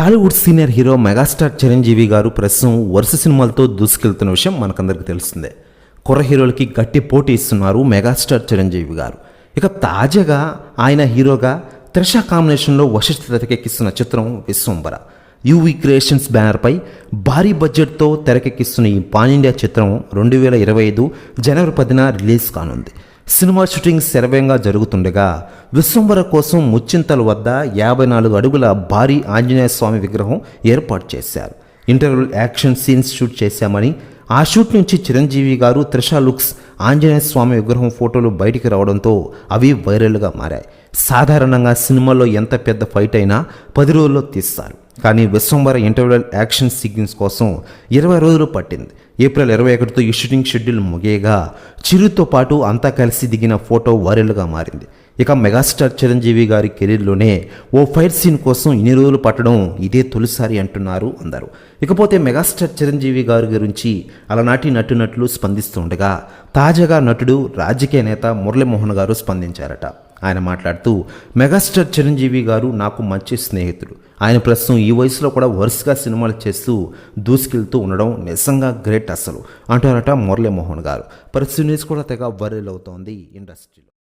Tollywood senior hero megastar Chiranjeevi garu ప్రస్తుతం వరుస సినిమాలతో దూసుకెళ్తున్న విషయం మనకందరికీ తెలిసిందే కుర్ర హీరోలకి గట్టి పోటీ ఇస్తున్నారు మెగాస్టార్ చిరంజీవి గారు. ఇక తాజాగా ఆయన హీరోగా త్రిష కాంబినేషన్లో వశిష్ఠ తెరకెక్కిస్తున్న చిత్రం విశ్వంబర. యూవీ క్రియేషన్స్ బ్యానర్పై భారీ బడ్జెట్తో తెరకెక్కిస్తున్న ఈ పాన్ ఇండియా చిత్రం రెండు వేల ఇరవై ఐదు జనవరి పదిన రిలీజ్ కానుంది. సినిమా షూటింగ్ శరవేగంగా జరుగుతుండగా విశ్వంబర కోసం ముచ్చింతల వద్ద యాభై నాలుగు అడుగుల భారీ ఆంజనేయ స్వామి విగ్రహం ఏర్పాటు చేశారు. ఇంటర్వెల్ యాక్షన్ సీన్స్ షూట్ చేశామని ఆ షూట్ నుంచి చిరంజీవి గారు త్రిష లుక్స్ ఆంజనేయ స్వామి విగ్రహం ఫోటోలు బయటికి రావడంతో అవి వైరల్గా మారాయి. సాధారణంగా సినిమాలో ఎంత పెద్ద ఫైట్ అయినా పది రోజుల్లో తీస్తారు. కానీ విశ్వంబర ఇంటర్వెల్ యాక్షన్ సీక్వెన్స్ కోసం ఇరవై రోజులు పట్టింది. ఏప్రిల్ ఇరవై ఒకటితో ఈ షూటింగ్ షెడ్యూల్ ముగియగా చిరుతో పాటు అంతా కలిసి దిగిన ఫోటో వైరల్గా మారింది. ఇక మెగాస్టార్ చిరంజీవి గారి కెరీర్లోనే ఓ ఫైట్ సీన్ కోసం ఇన్ని రోజులు పట్టడం ఇదే తొలిసారి అంటున్నారు అందరూ. ఇకపోతే మెగాస్టార్ చిరంజీవి గారి గురించి అలనాటి నటునట్లు స్పందిస్తుండగా తాజాగా నటుడు రాజకీయ నేత మురళీమోహన్ గారు స్పందించారట. ఆయన మాట్లాడుతూ మెగాస్టార్ చిరంజీవి గారు నాకు మంచి స్నేహితుడు ఆయన ప్రస్తుతం ఈ వయసులో కూడా వరుసగా సినిమాలు చేస్తూ దూసుకెళ్తూ ఉండడం నిజంగా గ్రేట్ అసలు. అంటారట మురళీమోహన్ గారు. పరిస్థితి న్యూస్ కూడా తెగ వైరల్ అవుతోంది ఇండస్ట్రీలో.